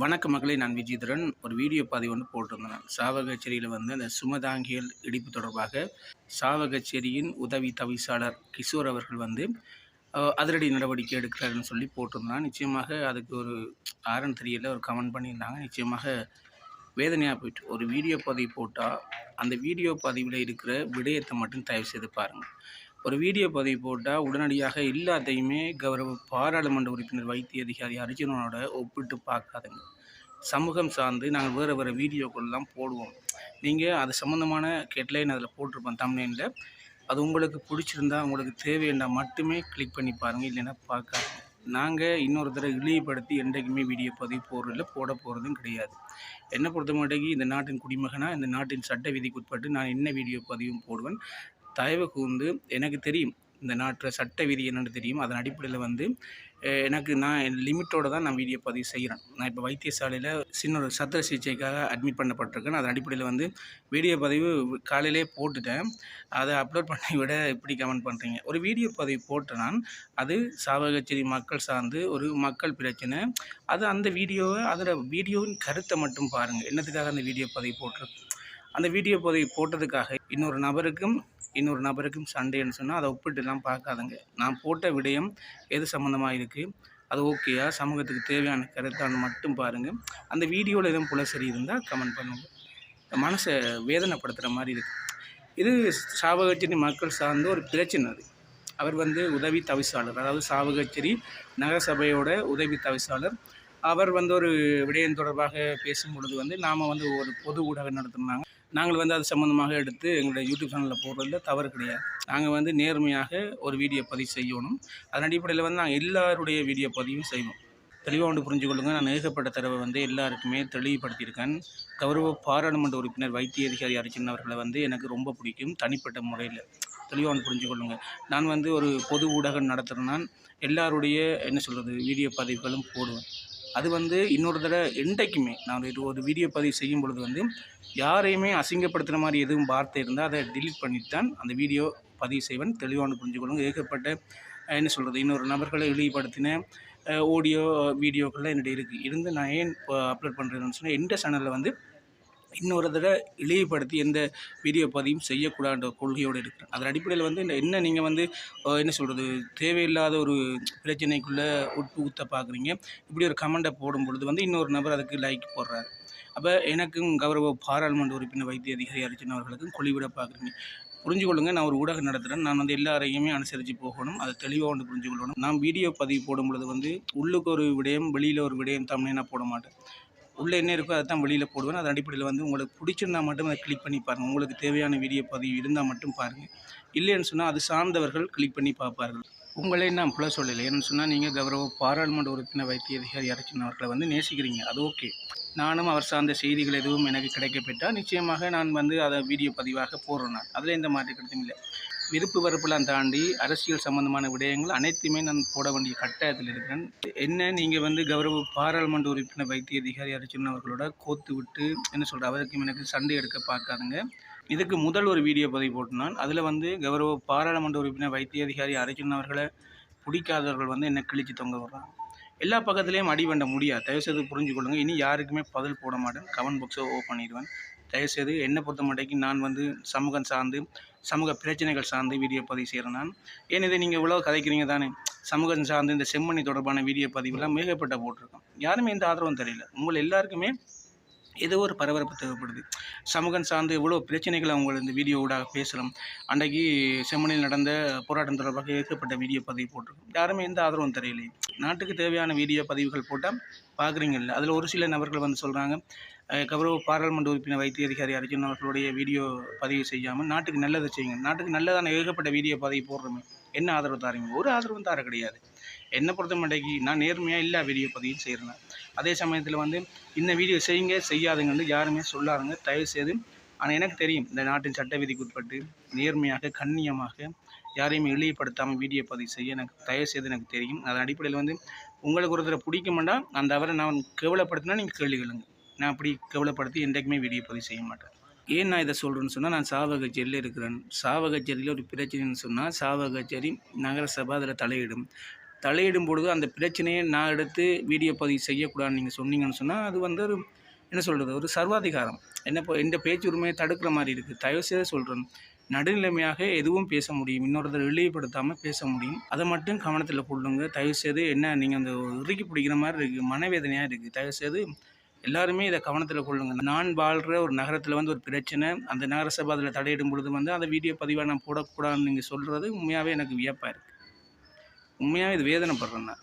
வணக்க மக்களை நான் விஜயதரன். ஒரு வீடியோ பதிவு ஒன்று போட்டிருந்தேன். சாவகச்சேரியில் வந்து அந்த சுமதாங்கியல் இடிப்பு தொடர்பாக சாவகச்சேரியின் உதவி தவிசாளர் கிஷோர் அவர்கள் வந்து அதிரடி நடவடிக்கை எடுக்கிறாருன்னு சொல்லி போட்டிருந்தான். நிச்சயமாக அதுக்கு ஒரு ஆரன் தெரியல. ஒரு கமெண்ட் பண்ணியிருந்தாங்க. நிச்சயமாக வேதனையாக போயிட்டு. ஒரு வீடியோ பதிவு போட்டால் அந்த வீடியோ பதிவில் இருக்கிற விடயத்தை மட்டும் தயவு செய்து பாருங்கள் ஒரு வீடியோ பதிவு போட்டால் உடனடியாக எல்லாத்தையுமே கௌரவ பாராளுமன்ற உறுப்பினர் வைத்திய அதிகாரி அர்ஜுனனோட ஒப்பிட்டு பார்க்காதுங்க. சமூகம் சார்ந்து நாங்கள் வேறு வேறு வீடியோக்கள்லாம் போடுவோம். நீங்கள் அது சம்மந்தமான ஹெட்லைன் அதில் போட்டிருப்போம் தமிழ்நில அது உங்களுக்கு பிடிச்சிருந்தா உங்களுக்கு தேவைன்னா மட்டுமே கிளிக் பண்ணி பாருங்கள் இல்லைன்னா பார்க்காது நாங்கள் இன்னொரு தடவை இழிவுபடுத்தி என்றைக்குமே வீடியோ பதிவு போடுறதில்ல போட போகிறதும் கிடையாது. என்னை பொறுத்த மாட்டேங்கி இந்த நாட்டின் குடிமகனாக இந்த நாட்டின் சட்ட விதிக்கு உட்பட்டு நான் என்ன வீடியோ பதிவும் போடுவேன்? தயவு கூர்ந்து எனக்கு தெரியும் இந்த நாட்டில் சட்ட விதி என்னென்னு தெரியும். அதன் அடிப்படையில் வந்து எனக்கு நான் லிமிட்டோடு தான் நான் வீடியோ பதிவு செய்கிறேன் நான் இப்போ வைத்தியசாலையில் சின்ன ஒரு சத்திர சிகிச்சைக்காக அட்மிட் பண்ணப்பட்டிருக்கேன். அதன் அடிப்படையில் வந்து வீடியோ பதிவு காலையிலே போட்டுட்டேன். அதை அப்லோட் பண்ணி விட இப்படி கமெண்ட் பண்ணுறீங்க ஒரு வீடியோ பதிவு போட்டு அது சாவகச்சேரி மக்கள் சார்ந்து ஒரு மக்கள் பிரச்சனை. அது அந்த வீடியோவை அதில் வீடியோவின் கருத்தை மட்டும் பாருங்கள் என்னத்துக்காக அந்த வீடியோ பதிவு போட்டிருக்கு? அந்த வீடியோ பதிவு போட்டதுக்காக இன்னொரு நபருக்கும் இன்னொரு நபருக்கும் சண்டைன்னு சொன்னால் அதை ஒப்பிட்டுலாம் பார்க்காதுங்க. நான் போட்ட விடயம் எது சம்மந்தமாக இருக்குது அது ஓகேயா சமூகத்துக்கு தேவையான கருத்தான்னு மட்டும் பாருங்கள் அந்த வீடியோவில் எதுவும் புலசரி இருந்தால் கமெண்ட் பண்ணுங்கள் மனசை வேதனைப்படுத்துகிற மாதிரி இருக்குது இது சாவகச்சேரி மக்கள் சார்ந்த ஒரு பிரச்சனை அது. அவர் வந்து உதவி தவிசாளர். அதாவது சாவகச்சேரி நகரசபையோட உதவி தவிசாளர். அவர் வந்து ஒரு விடயம் தொடர்பாக பேசும் பொழுது வந்து நாம் வந்து ஒரு பொது ஊடகம் நடத்தினாங்க. நாங்கள் வந்து அது சம்மந்தமாக எடுத்து எங்களுடைய யூடியூப் சேனலில் போடுறதுல தவறு கிடையாது. நாங்கள் வந்து நேர்மையாக ஒரு வீடியோ பதிவு செய்யணும். அதன் அடிப்படையில் வந்து நாங்கள் எல்லாருடைய வீடியோ பதிவும் செய்வோம். தெளிவாக ஒன்று புரிஞ்சு நான் ஏகப்பட்ட தடவை வந்து எல்லாருக்குமே தெளிவுபடுத்தியிருக்கேன். கௌரவ பாராளுமன்ற உறுப்பினர் வைத்திய அதிகாரி அர்ஜுன் அவர்களை வந்து எனக்கு ரொம்ப பிடிக்கும். தனிப்பட்ட முறையில் தெளிவாக ஒன்று புரிஞ்சு நான் வந்து ஒரு பொது ஊடகம் நடத்துகிறேன் நான் எல்லாருடைய என்ன சொல்கிறது வீடியோ பதிவுகளும் போடுவேன். அது வந்து இன்னொரு தடவை என்றைக்குமே நான் ஒரு ஒரு வீடியோ பதிவு செய்யும் பொழுது வந்து யாரையுமே அசிங்கப்படுத்துகிற மாதிரி எதுவும் வார்த்தை இருந்தால் அதை டிலீட் பண்ணிட்டு தான் அந்த வீடியோ பதிவு செய்வேன். தெளிவான புரிஞ்சுக்கொள்ளுங்க ஏகப்பட்ட என்ன சொல்கிறது இன்னொரு நபர்களை இழிவுபடுத்தின ஆடியோ வீடியோக்கள்லாம் என்னுடைய இருக்குது இருந்து நான் ஏன் அப்லோட் பண்ணுறேன்னு சொன்னால் எந்த சேனலில் வந்து இன்னொரு தடவை இழிவுபடுத்தி எந்த வீடியோ பதிவும் செய்யக்கூடாத கொள்கையோடு இருக்கிறேன் அதன் அடிப்படையில் வந்து என்ன நீங்கள் வந்து என்ன சொல்கிறது தேவையில்லாத ஒரு பிரச்சனைக்குள்ளே உட்புகுத்த பார்க்குறீங்க இப்படி ஒரு கமெண்ட்டை போடும் பொழுது வந்து இன்னொரு நபர் அதுக்கு லைக் போடுறாரு. அப்போ எனக்கும் கௌரவ பாராளுமன்ற உறுப்பினர் வைத்திய அதிகாரி அர்ஜுன் அவர்களுக்கும் கொழிவிட பார்க்குறீங்க புரிஞ்சு கொள்ளுங்க நான் ஒரு ஊடகம் நடத்துகிறேன் நான் வந்து எல்லாரையுமே அனுசரித்து போகணும். அதை தெளிவாக ஒன்று புரிஞ்சு கொள்ளணும். நான் வீடியோ பதிவு போடும் பொழுது வந்து உள்ளுக்கு ஒரு விடயம் வெளியில் ஒரு விடயம் தமிழே நான் போட மாட்டேன். உள்ளே என்ன இருக்கோ அதை தான் வெளியில் போடுவேன். அதன் அடிப்படையில் வந்து உங்களுக்கு பிடிச்சிருந்தா மட்டும் அதை கிளிக் பண்ணி பாருங்கள் உங்களுக்கு தேவையான வீடியோ பதிவு இருந்தால் மட்டும் பாருங்கள் இல்லைன்னு சொன்னால் அது சார்ந்தவர்கள் கிளிக் பண்ணி பார்ப்பார்கள். உங்களே நான் புல சொல்லலை. ஏன்னு சொன்னால் நீங்கள் கௌரவ பாராளுமன்ற உறுப்பினர் வைத்திய அதிகாரி அர்ச்சன் அவர்களை வந்து நேசிக்கிறீங்க. அது ஓகே நானும் அவர் சார்ந்த செய்திகள் எதுவும் எனக்கு கிடைக்கப்பட்டால் நிச்சயமாக நான் வந்து அதை வீடியோ பதிவாக போடுறேன் நான். அதில் எந்த மாற்று கருத்தும் இல்லை. விருப்பு வெறுப்பெல்லாம் தாண்டி அரசியல் சம்பந்தமான விடயங்கள் அனைத்துமே நான் போட வேண்டிய கட்டாயத்தில் இருக்கிறேன். என்ன நீங்கள் வந்து கௌரவ பாராளுமன்ற உறுப்பினர் வைத்திய அதிகாரி அர்ஜுன் அவர்களோட கோத்து விட்டு என்ன சொல்கிற அவருக்கும் எனக்கு சண்டை எடுக்க பார்க்காதுங்க. இதுக்கு முதல் ஒரு வீடியோ பதிவு போட்டுனான் அதில் வந்து கௌரவ பாராளுமன்ற உறுப்பினர் வைத்திய அதிகாரி அர்ஜுன் அவர்களை பிடிக்காதவர்கள் வந்து என்னை கிழிச்சு தொங்க விடுறாங்க. எல்லா பக்கத்துலேயும் அடி வேண்ட முடியாது. தயவுசெய்து புரிஞ்சுக்கொள்ளுங்க. இனி யாருக்குமே பதில் போட மாட்டேன். கமெண்ட் பாக்ஸை ஓப்பன் பண்ணிடுவேன். தயவுசெய்து என்னை பொறுத்த நான் வந்து சமூகம் சார்ந்து சமூக பிரச்சனைகள் சார்ந்து வீடியோ பதிவு செய்கிறேன் நான். ஏன் இதை நீங்கள் இவ்வளோ கதைக்கிறீங்க தானே? சமூகம் சார்ந்து இந்த செம்மணி தொடர்பான வீடியோ பதிவுலாம் மிகப்பட்ட போட்டிருக்கோம். யாருமே இந்த ஆதரவும் தெரியல உங்கள் எல்லாருக்குமே ஏதோ ஒரு பரபரப்பு தேவைப்படுது. சமூகம் சார்ந்து இவ்வளோ பிரச்சனைகளை அவங்க இந்த வீடியோ ஊடாக பேசுகிறோம் அன்றைக்கு செம்மணியில் நடந்த போராட்டம் தொடர்பாக ஏற்கப்பட்ட வீடியோ பதிவு போட்டிருக்கோம். யாருமே எந்த ஆதரவும் தெரியலையே நாட்டுக்கு தேவையான வீடியோ பதிவுகள் போட்டால் பார்க்குறீங்கல்ல அதில் ஒரு சில நபர்கள் வந்து சொல்கிறாங்க கௌரவ பாராளுமன்ற உறுப்பினர் வைத்திய அதிகாரி அர்ஜுன் அவர்களுடைய வீடியோ பதிவு செய்யாமல் நாட்டுக்கு நல்லதை செய்யுங்க. நாட்டுக்கு நல்லதான ஏகப்பட்ட வீடியோ பதிவு போடுறோமே என்ன ஆதரவு தாரீங்க ஒரு ஆதரவும் தர கிடையாது. என்னை பொறுத்த மட்டைக்கு நான் நேர்மையாக எல்லா வீடியோ பதிவும் செய்கிறேன் அதே சமயத்தில் வந்து இந்த வீடியோ செய்யுங்க செய்யாதுங்கன்னு யாருமே சொல்லாருங்க தயவு செய்து ஆனால் எனக்கு தெரியும் இந்த நாட்டின் சட்ட விதிக்கு உட்பட்டு நேர்மையாக கண்ணியமாக யாரையுமே இழிவுபடுத்தாமல் வீடியோ பதிவு செய்ய எனக்கு தயவு செய்து எனக்கு தெரியும். அதன் அடிப்படையில் வந்து உங்களுக்கு ஒருத்தரை பிடிக்க மாட்டா அந்த அவரை நான் கேவலப்படுத்தினா நீங்கள் கேள்வி கேளுங்க. நான் அப்படி கேவலப்படுத்தி என்றைக்குமே வீடியோ பதிவு செய்ய மாட்டேன். ஏன் நான் இதை சொல்கிறேன்னு சொன்னால் நான் சாவகச்சேரியில் இருக்கிறேன். சாவகச்சேரியில் ஒரு பிரச்சனைன்னு சொன்னால் சாவகச்சேரி நகரசபை அதில் தலையிடும். தலையிடும் பொழுது அந்த பிரச்சனையை நான் எடுத்து வீடியோ பதிவு செய்யக்கூடாதுன்னு நீங்கள் சொன்னீங்கன்னு சொன்னால் அது வந்து ஒரு என்ன சொல்கிறது ஒரு சர்வாதிகாரம். என்ன இப்போ எந்த பேச்சு உரிமையை தடுக்கிற மாதிரி இருக்குது தயவுசெய்து சொல்கிறேன் நடுநிலைமையாக எதுவும் பேச முடியும். இன்னொருத்தர் இழிவுபடுத்தாமல் பேச முடியும். அதை மட்டும் கவனத்தில் கொள்ளுங்க தயவுசெய்து என்ன நீங்கள் அந்த இறுக்கி பிடிக்கிற மாதிரி இருக்குது மனவேதனையாக இருக்குது தயவுசெய்து எல்லாருமே இதை கவனத்தில் கொள்ளுங்க. நான் வாழ்கிற ஒரு நகரத்தில் வந்து ஒரு பிரச்சனை. அந்த நகரசபை அதில் தடையிடும் பொழுது வந்து அந்த வீடியோ பதிவாக நான் போடக்கூடாதுன்னு நீங்கள் சொல்கிறது உண்மையாகவே எனக்கு வியப்பாக இருக்குது உண்மையாகவே இது வேதனைப்படுறேன் நான்.